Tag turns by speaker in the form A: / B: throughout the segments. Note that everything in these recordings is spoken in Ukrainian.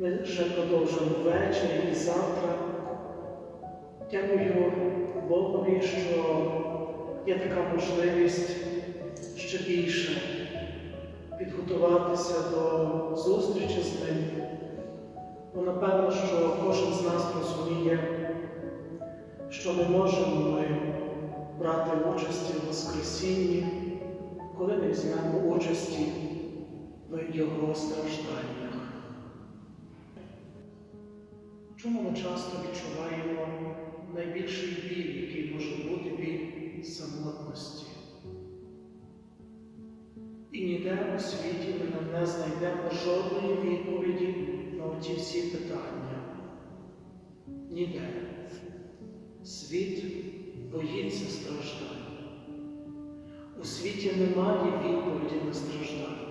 A: Ми ще продовжимо ввечері і завтра. Дякую Богові, що є така можливість ще більше підготуватися до зустрічі з ним. Бо напевно, що кожен з нас розуміє, що не можемо ми брати участі в Воскресінні, коли не візьмемо участі в Його стражданнях. Чому ми часто відчуваємо найбільший біль, який може бути біль самотності? І ніде у світі ми не знайдемо жодної відповіді на оті всі питання. Ніде. Світ боїться страждань. У світі немає відповіді на страждання.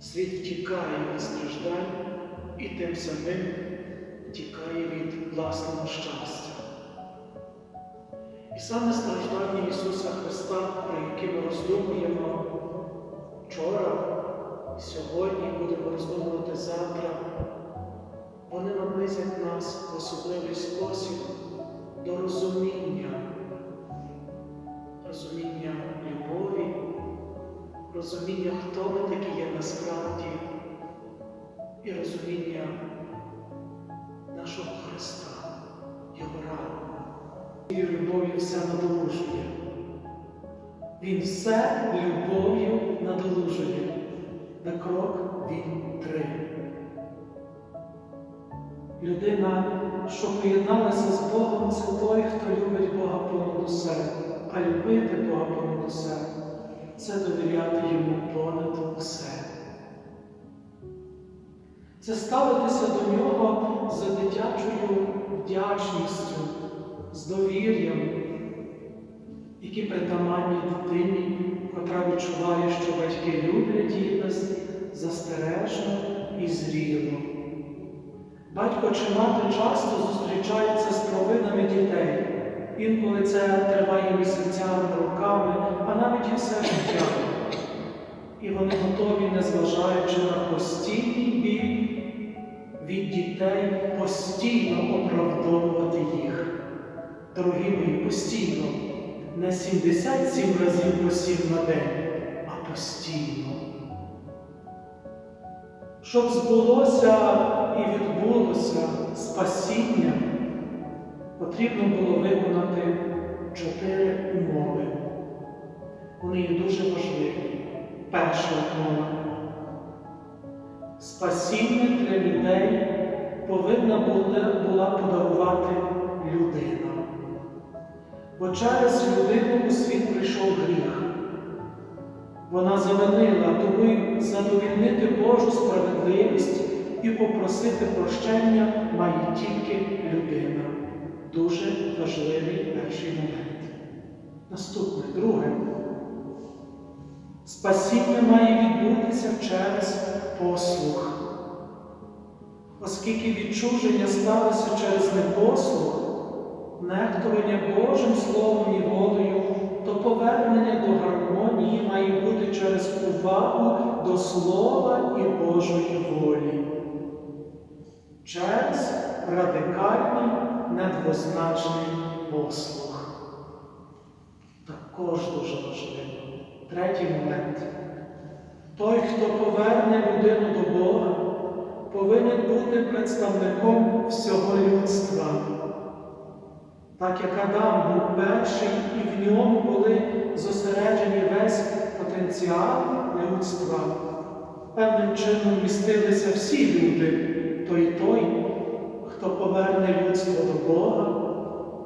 A: Світ втікає від страждань і тим самим тікає від власного щастя. І саме страждання Ісуса Христа, про які ми роздумуємо вчора сьогодні, будемо роздумувати завтра, вони наблизять нас в особливий спосіб до розуміння, розуміння любові, розуміння, хто ми такі є насправді, і розуміння Христа, Його раду. І любов'ю все надолужує. Він все любов'ю надолужує. На крок він три. Людина, що поєдналася з Богом, це той, хто любить Бога понад усе, а любити Бога понад усе це довіряти йому понад усе. Це ставитися до нього за дитячою вдячністю, з довір'ям, які притаманні дитині, котра відчуває, що батьки люблять її застережно і зріло. Батько чи мати часто зустрічаються з провинами дітей. Інколи це триває місяцями, роками, а навіть і все життя. І вони готові, незважаючи на постійний біль від дітей, постійно оправдовувати їх. Дорогі мої, постійно, не 77 разів по 7 на день, а постійно. Щоб збулося і відбулося спасіння, потрібно було виконати чотири умови. Вони є дуже важливі. Перша умова. Спасіння для людей повинна була подарувати людина. Бо через людину у світ прийшов гріх. Вона завинила, тому й задовільнити Божу справедливість і попросити прощення має тільки людина. Дуже важливий перший момент. Наступне, друге. Спасіння має відбутися через послух. Оскільки відчуження сталося через непослух, нехтування Божим Словом і волею, то повернення до гармонії має бути через увагу до Слова і Божої волі, через радикальний недвозначний послух. Також дуже важливо. Третій момент. Той, хто поверне людину до Бога, повинен бути представником всього людства. Так як Адам був перший, і в ньому були зосереджені весь потенціал людства, певним чином містилися всі люди, то й той, хто поверне людство до Бога,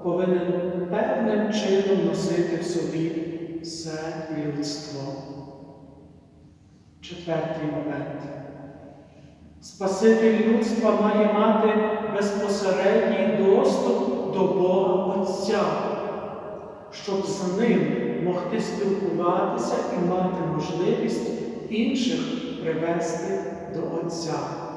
A: повинен певним чином носити в собі все людство. Четвертий момент. Спаситель людства має мати безпосередній доступ до Бога Отця, щоб з ним могти спілкуватися і мати можливість інших привести до Отця.